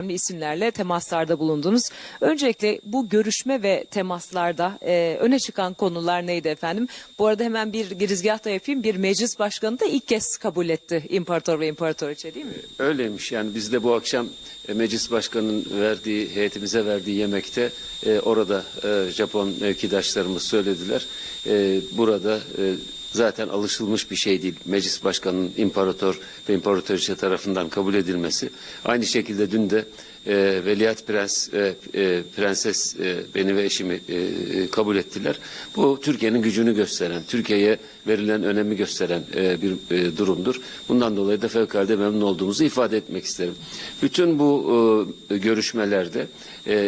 önemli isimlerle temaslarda bulundunuz. Öncelikle bu görüşme ve temaslarda e, öne çıkan konular neydi efendim? Bu arada hemen bir girizgah da yapayım. Bir meclis başkanı da ilk kez kabul etti imparator ve imparatoriçe değil mi? Öyleymiş yani biz de bu akşam e, meclis başkanının verdiği heyetimize verdiği yemekte e, orada e, Japon mevkidaşlarımız söylediler. E, burada e, zaten alışılmış bir şey değil. Meclis başkanının imparator ve imparatoriçe tarafından kabul edilmesi. Aynı şekilde dün de e, Veliaht Prens, e, e, Prenses e, beni ve eşimi e, e, kabul ettiler. Bu Türkiye'nin gücünü gösteren, Türkiye'ye verilen önemi gösteren e, bir e, durumdur. Bundan dolayı da fevkalade memnun olduğumuzu ifade etmek isterim. Bütün bu e, görüşmelerde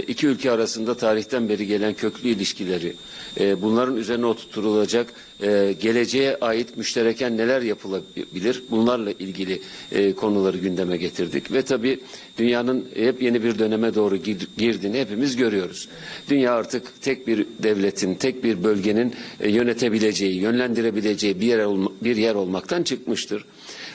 iki ülke arasında tarihten beri gelen köklü ilişkileri, bunların üzerine oturtulacak geleceğe ait müştereken neler yapılabilir bunlarla ilgili konuları gündeme getirdik ve tabii dünyanın hep yeni bir döneme doğru gir- girdiğini hepimiz görüyoruz. Dünya artık tek bir devletin, tek bir bölgenin yönetebileceği, yönlendirebileceği bir yer, bir yer olmaktan çıkmıştır.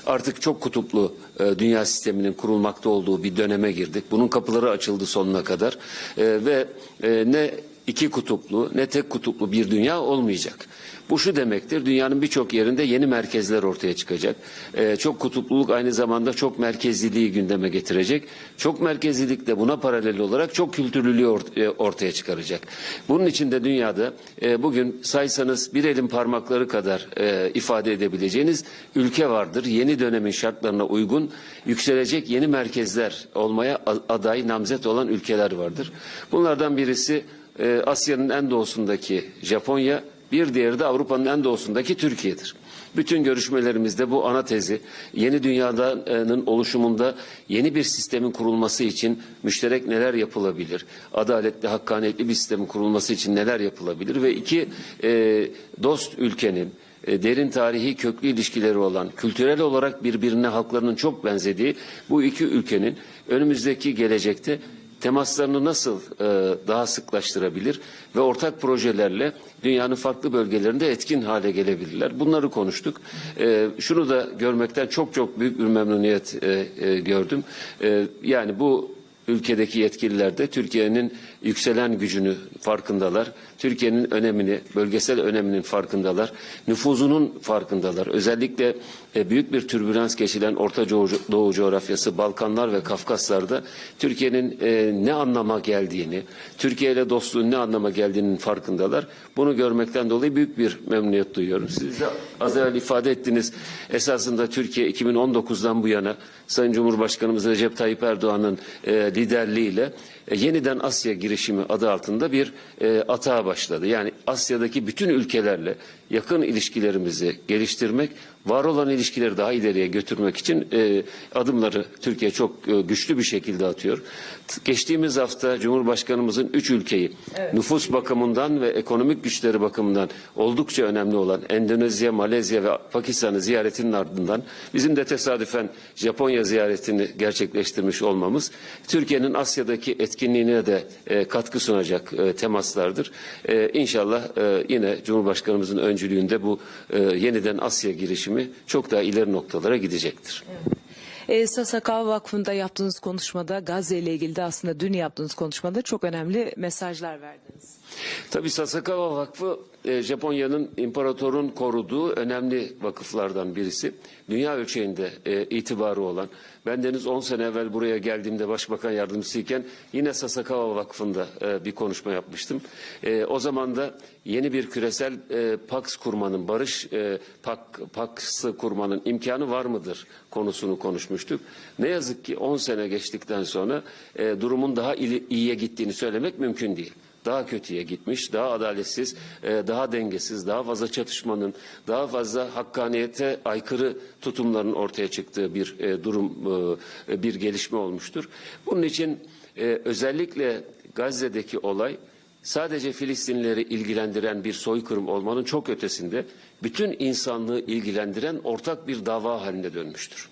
Artık çok kutuplu e, dünya sisteminin kurulmakta olduğu bir döneme girdik. Bunun kapıları açıldı sonuna kadar E, ve e, ne iki kutuplu ne tek kutuplu bir dünya olmayacak. Bu şu demektir, dünyanın birçok yerinde yeni merkezler ortaya çıkacak. Ee, çok kutupluluk aynı zamanda çok merkezliliği gündeme getirecek. Çok merkezlilik de buna paralel olarak çok kültürlülüğü ort- e, ortaya çıkaracak. Bunun için de dünyada e, bugün saysanız bir elin parmakları kadar e, ifade edebileceğiniz ülke vardır. Yeni dönemin şartlarına uygun yükselecek yeni merkezler olmaya aday, namzet olan ülkeler vardır. Bunlardan birisi e, Asya'nın en doğusundaki Japonya, bir diğeri de Avrupa'nın en doğusundaki Türkiye'dir. Bütün görüşmelerimizde bu ana tezi yeni dünyanın oluşumunda yeni bir sistemin kurulması için müşterek neler yapılabilir? Adaletli, hakkaniyetli bir sistemin kurulması için neler yapılabilir? Ve iki e, dost ülkenin e, derin tarihi köklü ilişkileri olan, kültürel olarak birbirine halklarının çok benzediği bu iki ülkenin önümüzdeki gelecekte temaslarını nasıl e, daha sıklaştırabilir ve ortak projelerle dünyanın farklı bölgelerinde etkin hale gelebilirler. Bunları konuştuk. E, şunu da görmekten çok çok büyük bir memnuniyet e, e, gördüm. E, yani bu ülkedeki yetkililer de Türkiye'nin yükselen gücünü farkındalar. Türkiye'nin önemini, bölgesel öneminin farkındalar. Nüfuzunun farkındalar. Özellikle e, büyük bir türbülans geçilen Orta Doğu, coğrafyası, Balkanlar ve Kafkaslar'da Türkiye'nin e, ne anlama geldiğini, Türkiye ile dostluğun ne anlama geldiğinin farkındalar. Bunu görmekten dolayı büyük bir memnuniyet duyuyorum. Siz de az evvel ifade ettiniz. Esasında Türkiye 2019'dan bu yana Sayın Cumhurbaşkanımız Recep Tayyip Erdoğan'ın e, liderliğiyle e, yeniden Asya girişimi adı altında bir e, atağa başladı. Yani Asya'daki bütün ülkelerle yakın ilişkilerimizi geliştirmek, var olan ilişkileri daha ileriye götürmek için e, adımları Türkiye çok e, güçlü bir şekilde atıyor. Geçtiğimiz hafta Cumhurbaşkanımızın üç ülkeyi nüfus bakımından ve ekonomik güçleri bakımından oldukça önemli olan Endonezya, Malezya ve Pakistan'ı ziyaretinin ardından bizim de tesadüfen Japonya ziyaretini gerçekleştirmiş olmamız Türkiye'nin Asya'daki etkinliğine de e, katkı sunacak e, temaslardır. E, inşallah e, yine Cumhurbaşkanımızın öncülüğünde bu e, yeniden Asya girişimi çok daha ileri noktalara gidecektir. E, Sasakawa Vakfı'nda yaptığınız konuşmada Gazze ile ilgili de aslında dün yaptığınız konuşmada çok önemli mesajlar verdiniz. Tabii Sasakawa Vakfı e, Japonya'nın imparatorun koruduğu önemli vakıflardan birisi. Dünya ölçeğinde e, itibarı olan. Ben deniz 10 sene evvel buraya geldiğimde başbakan yardımcısıyken yine Sasakawa Vakfı'nda e, bir konuşma yapmıştım. O zaman da yeni bir küresel Pax kurmanın, barış Pax'ı kurmanın imkanı var mıdır konusunu konuşmuştuk. Ne yazık ki 10 sene geçtikten sonra durumun daha iyiye gittiğini söylemek mümkün değil daha kötüye gitmiş, daha adaletsiz, e, daha dengesiz, daha fazla çatışmanın, daha fazla hakkaniyete aykırı tutumların ortaya çıktığı bir e, durum, e, bir gelişme olmuştur. Bunun için özellikle Gazze'deki olay sadece Filistinlileri ilgilendiren bir soykırım olmanın çok ötesinde bütün insanlığı ilgilendiren ortak bir dava haline dönmüştür.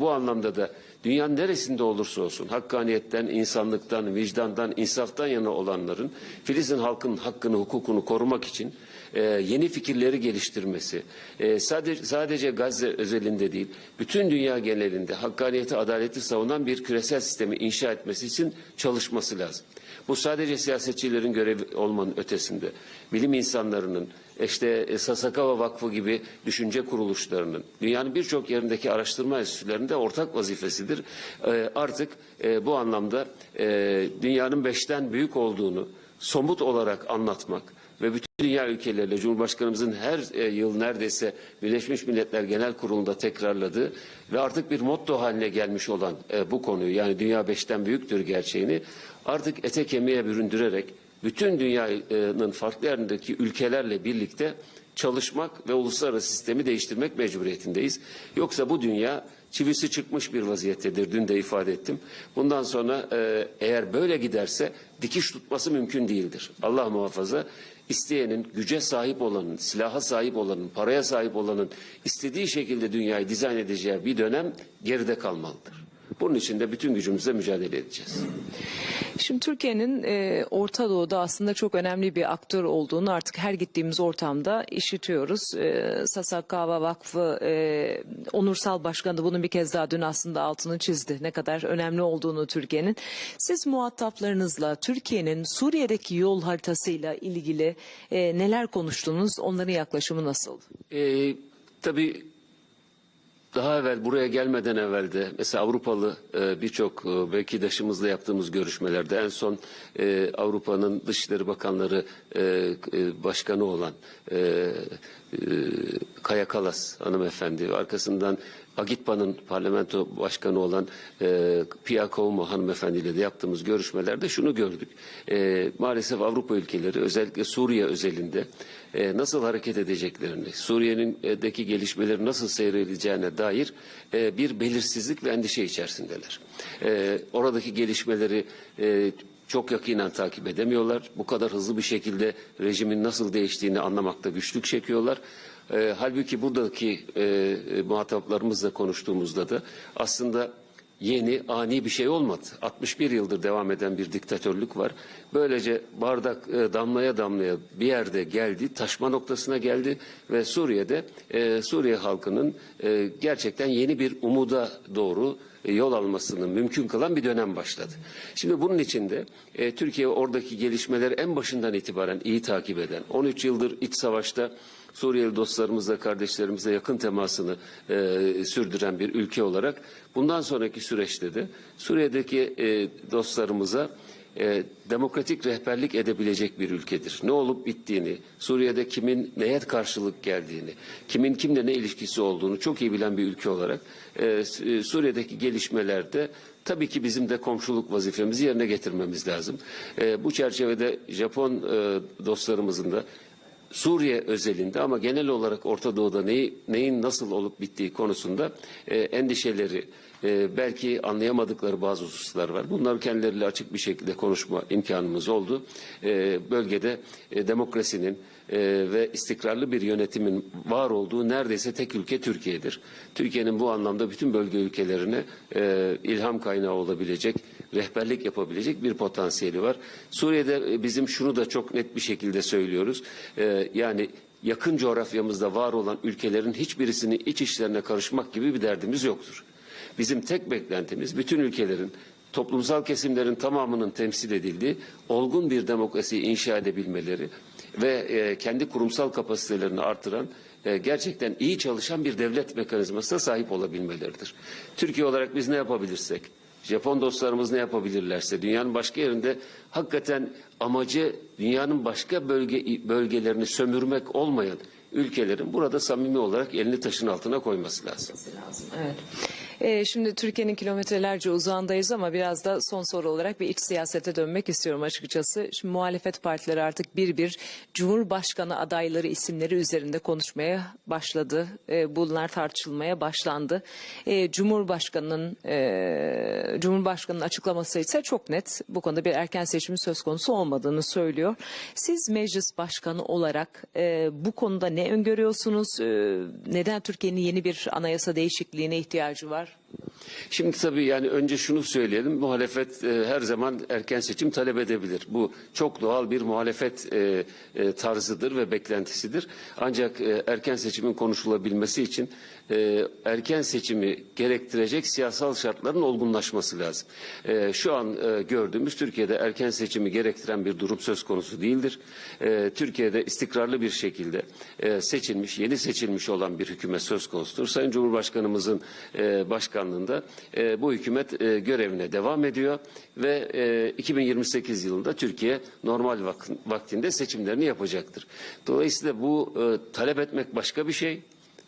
Bu anlamda da dünyanın neresinde olursa olsun hakkaniyetten, insanlıktan, vicdandan, insaftan yana olanların Filistin halkının hakkını, hukukunu korumak için e, yeni fikirleri geliştirmesi, e, sadece sadece Gazze özelinde değil, bütün dünya genelinde hakkaniyeti, adaleti savunan bir küresel sistemi inşa etmesi için çalışması lazım. Bu sadece siyasetçilerin görevi olmanın ötesinde, bilim insanlarının, işte e, Sasakawa Vakfı gibi düşünce kuruluşlarının, dünyanın birçok yerindeki araştırma enstitülerinde ortak vazifesidir. E, artık e, bu anlamda e, dünyanın beşten büyük olduğunu somut olarak anlatmak ve bütün dünya ülkeleriyle Cumhurbaşkanımızın her e, yıl neredeyse Birleşmiş Milletler Genel Kurulu'nda tekrarladığı ve artık bir motto haline gelmiş olan e, bu konuyu yani dünya beşten büyüktür gerçeğini artık ete kemiğe büründürerek bütün dünyanın farklı yerindeki ülkelerle birlikte çalışmak ve uluslararası sistemi değiştirmek mecburiyetindeyiz. Yoksa bu dünya çivisi çıkmış bir vaziyettedir. Dün de ifade ettim. Bundan sonra e, eğer böyle giderse dikiş tutması mümkün değildir. Allah muhafaza isteyenin, güce sahip olanın, silaha sahip olanın, paraya sahip olanın istediği şekilde dünyayı dizayn edeceği bir dönem geride kalmalıdır. Bunun için de bütün gücümüzle mücadele edeceğiz. Şimdi Türkiye'nin e, Orta Doğu'da aslında çok önemli bir aktör olduğunu artık her gittiğimiz ortamda işitiyoruz. E, Sasakawa Vakfı e, onursal başkanı bunun bir kez daha dün aslında altını çizdi. Ne kadar önemli olduğunu Türkiye'nin. Siz muhataplarınızla Türkiye'nin Suriye'deki yol haritasıyla ilgili e, neler konuştunuz? Onların yaklaşımı nasıl? Ee, tabii daha evvel buraya gelmeden evvel de mesela Avrupalı e, birçok e, vekildaşımızla yaptığımız görüşmelerde en son e, Avrupa'nın Dışişleri Bakanları e, e, Başkanı olan e, e, Kaya Kalas hanımefendi arkasından Agitpa'nın parlamento başkanı olan e, Pia Koumo hanımefendiyle de yaptığımız görüşmelerde şunu gördük. E, maalesef Avrupa ülkeleri özellikle Suriye özelinde e, nasıl hareket edeceklerini, Suriye'deki gelişmeleri nasıl seyredeceğine dair e, bir belirsizlik ve endişe içerisindeler. E, oradaki gelişmeleri e, çok yakinen takip edemiyorlar. Bu kadar hızlı bir şekilde rejimin nasıl değiştiğini anlamakta güçlük çekiyorlar. E, halbuki buradaki e, e, muhataplarımızla konuştuğumuzda da aslında yeni, ani bir şey olmadı. 61 yıldır devam eden bir diktatörlük var. Böylece bardak e, damlaya damlaya bir yerde geldi, taşma noktasına geldi ve Suriye'de e, Suriye halkının e, gerçekten yeni bir umuda doğru yol almasını mümkün kılan bir dönem başladı. Şimdi bunun içinde e, Türkiye oradaki gelişmeleri en başından itibaren iyi takip eden, 13 yıldır iç savaşta Suriyeli dostlarımızla, kardeşlerimizle yakın temasını e, sürdüren bir ülke olarak bundan sonraki süreçte de Suriye'deki e, dostlarımıza e, demokratik rehberlik edebilecek bir ülkedir. Ne olup bittiğini, Suriye'de kimin neye karşılık geldiğini, kimin kimle ne ilişkisi olduğunu çok iyi bilen bir ülke olarak e, e, Suriye'deki gelişmelerde tabii ki bizim de komşuluk vazifemizi yerine getirmemiz lazım. Bu çerçevede Japon dostlarımızın da Suriye özelinde ama genel olarak Orta Doğu'da neyi, neyin nasıl olup bittiği konusunda e, endişeleri, e, belki anlayamadıkları bazı hususlar var. Bunları kendileriyle açık bir şekilde konuşma imkanımız oldu. E, bölgede e, demokrasinin e, ve istikrarlı bir yönetimin var olduğu neredeyse tek ülke Türkiye'dir. Türkiye'nin bu anlamda bütün bölge ülkelerine e, ilham kaynağı olabilecek, rehberlik yapabilecek bir potansiyeli var. Suriye'de e, bizim şunu da çok net bir şekilde söylüyoruz. E, yani yakın coğrafyamızda var olan ülkelerin hiçbirisinin iç işlerine karışmak gibi bir derdimiz yoktur. Bizim tek beklentimiz bütün ülkelerin toplumsal kesimlerin tamamının temsil edildiği olgun bir demokrasiyi inşa edebilmeleri ve e, kendi kurumsal kapasitelerini artıran e, gerçekten iyi çalışan bir devlet mekanizmasına sahip olabilmeleridir. Türkiye olarak biz ne yapabilirsek, Japon dostlarımız ne yapabilirlerse, dünyanın başka yerinde hakikaten amacı dünyanın başka bölge bölgelerini sömürmek olmayan ülkelerin burada samimi olarak elini taşın altına koyması lazım. Evet. Ee, şimdi Türkiye'nin kilometrelerce uzağındayız ama biraz da son soru olarak bir iç siyasete dönmek istiyorum açıkçası. Şimdi muhalefet partileri artık bir bir Cumhurbaşkanı adayları isimleri üzerinde konuşmaya başladı. Ee, bunlar tartışılmaya başlandı. Ee, Cumhurbaşkanının e, Cumhurbaşkanının açıklaması ise çok net. Bu konuda bir erken seçimin söz konusu olmadığını söylüyor. Siz meclis başkanı olarak e, bu konuda ne öngörüyorsunuz? E, neden Türkiye'nin yeni bir anayasa değişikliğine ihtiyacı var? Şimdi tabii yani önce şunu söyleyelim. Muhalefet e, her zaman erken seçim talep edebilir. Bu çok doğal bir muhalefet e, e, tarzıdır ve beklentisidir. Ancak e, erken seçimin konuşulabilmesi için e, erken seçimi gerektirecek siyasal şartların olgunlaşması lazım. E, şu an e, gördüğümüz Türkiye'de erken seçimi gerektiren bir durum söz konusu değildir. E, Türkiye'de istikrarlı bir şekilde e, seçilmiş, yeni seçilmiş olan bir hükümet söz konusudur. Sayın Cumhurbaşkanımızın e, başkanlığında e, bu hükümet e, görevine devam ediyor ve e, 2028 yılında Türkiye normal vak- vaktinde seçimlerini yapacaktır. Dolayısıyla bu e, talep etmek başka bir şey.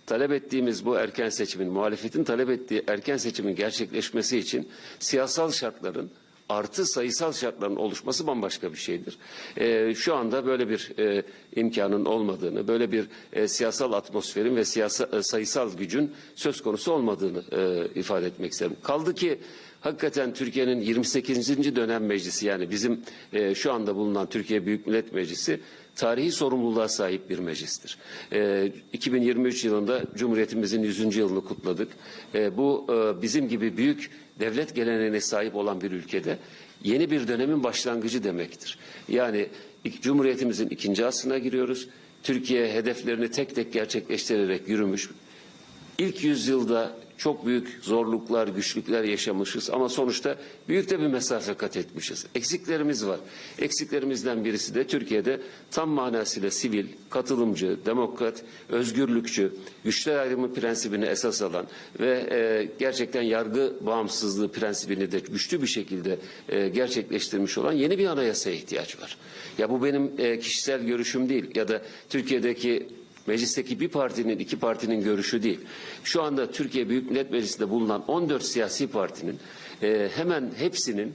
Talep ettiğimiz bu erken seçimin, muhalefetin talep ettiği erken seçimin gerçekleşmesi için siyasal şartların artı sayısal şartların oluşması bambaşka bir şeydir. Ee, şu anda böyle bir e, imkanın olmadığını, böyle bir e, siyasal atmosferin ve siyasa, e, sayısal gücün söz konusu olmadığını e, ifade etmek isterim. Kaldı ki hakikaten Türkiye'nin 28. dönem meclisi yani bizim e, şu anda bulunan Türkiye Büyük Millet Meclisi tarihi sorumluluğa sahip bir meclistir. E, 2023 yılında Cumhuriyetimizin 100. yılını kutladık. E, bu e, bizim gibi büyük devlet geleneğine sahip olan bir ülkede yeni bir dönemin başlangıcı demektir. Yani Cumhuriyetimizin ikinci asrına giriyoruz. Türkiye hedeflerini tek tek gerçekleştirerek yürümüş. İlk yüzyılda çok büyük zorluklar, güçlükler yaşamışız ama sonuçta büyük de bir mesafe kat etmişiz. Eksiklerimiz var. Eksiklerimizden birisi de Türkiye'de tam manasıyla sivil, katılımcı, demokrat, özgürlükçü, güçler ayrımı prensibini esas alan ve e, gerçekten yargı bağımsızlığı prensibini de güçlü bir şekilde e, gerçekleştirmiş olan yeni bir anayasaya ihtiyaç var. Ya bu benim e, kişisel görüşüm değil ya da Türkiye'deki Meclisteki bir partinin, iki partinin görüşü değil. Şu anda Türkiye Büyük Millet Meclisi'nde bulunan 14 siyasi partinin e, hemen hepsinin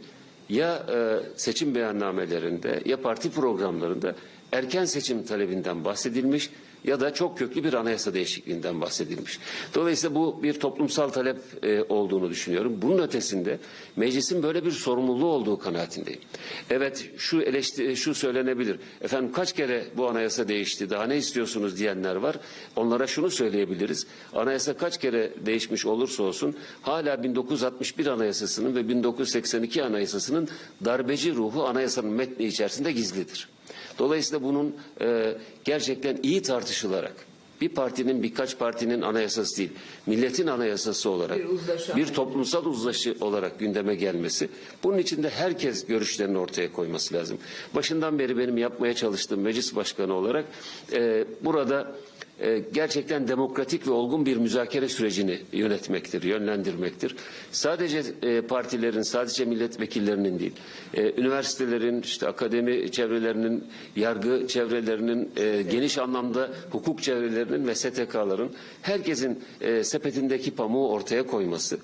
ya e, seçim beyannamelerinde ya parti programlarında erken seçim talebinden bahsedilmiş ya da çok köklü bir anayasa değişikliğinden bahsedilmiş. Dolayısıyla bu bir toplumsal talep e, olduğunu düşünüyorum. Bunun ötesinde meclisin böyle bir sorumluluğu olduğu kanaatindeyim. Evet şu eleştiri, şu söylenebilir. Efendim kaç kere bu anayasa değişti? Daha ne istiyorsunuz diyenler var. Onlara şunu söyleyebiliriz. Anayasa kaç kere değişmiş olursa olsun hala 1961 anayasasının ve 1982 anayasasının darbeci ruhu anayasanın metni içerisinde gizlidir. Dolayısıyla bunun e, gerçekten iyi tartışılarak bir partinin birkaç partinin anayasası değil, milletin anayasası olarak Bir uzlaşı bir toplumsal uzlaşı olarak gündeme gelmesi. Bunun için de herkes görüşlerini ortaya koyması lazım. Başından beri benim yapmaya çalıştığım meclis başkanı olarak e, burada e, gerçekten demokratik ve olgun bir müzakere sürecini yönetmektir, yönlendirmektir. Sadece e, partilerin, sadece milletvekillerinin değil, e, üniversitelerin, işte akademi çevrelerinin, yargı çevrelerinin, geniş anlamda hukuk çevrelerinin ve STK'ların herkesin sepetindeki pamuğu ortaya koyması,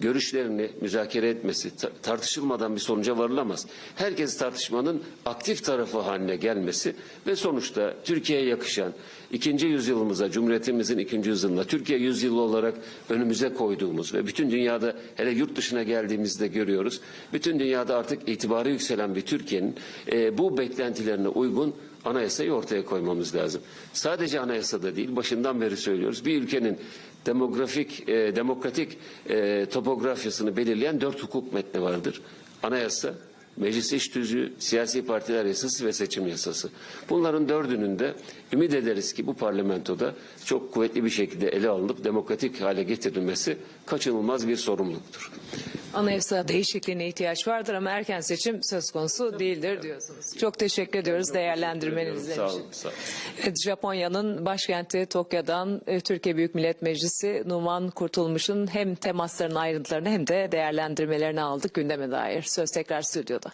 görüşlerini müzakere etmesi, ta- tartışılmadan bir sonuca varılamaz. Herkes tartışmanın aktif tarafı haline gelmesi ve sonuçta Türkiye'ye yakışan ikinci yüzyılımıza, Cumhuriyetimizin ikinci yüzyılına, Türkiye yüzyılı olarak önümüze koyduğumuz ve bütün dünyada hele yurt dışına geldiğimizde görüyoruz. Bütün dünyada artık itibarı yükselen bir Türkiye'nin e, bu beklentilerine uygun anayasayı ortaya koymamız lazım. Sadece anayasada değil, başından beri söylüyoruz. Bir ülkenin demografik, e, demokratik e, topografyasını belirleyen dört hukuk metni vardır. Anayasa, Meclis İş Tüzüğü, Siyasi Partiler Yasası ve Seçim Yasası. Bunların dördünün de ümit ederiz ki bu parlamentoda çok kuvvetli bir şekilde ele alınıp demokratik hale getirilmesi kaçınılmaz bir sorumluluktur. Anayasa değişikliğine ihtiyaç vardır ama erken seçim söz konusu değildir diyorsunuz. Çok teşekkür ediyoruz değerlendirmeniz Sağ için. olun. Sağ olun. Evet, Japonya'nın başkenti Tokyo'dan e, Türkiye Büyük Millet Meclisi Numan Kurtulmuş'un hem temasların ayrıntılarını hem de değerlendirmelerini aldık gündeme dair. Söz tekrar stüdyoda.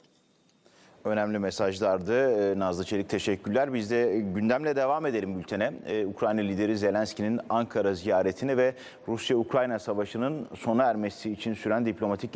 Önemli mesajlardı. Ee, Nazlı Çelik teşekkürler. Biz de gündemle devam edelim bültene. Ee, Ukrayna lideri Zelenski'nin Ankara ziyaretini ve Rusya-Ukrayna savaşının sona ermesi için süren diplomatik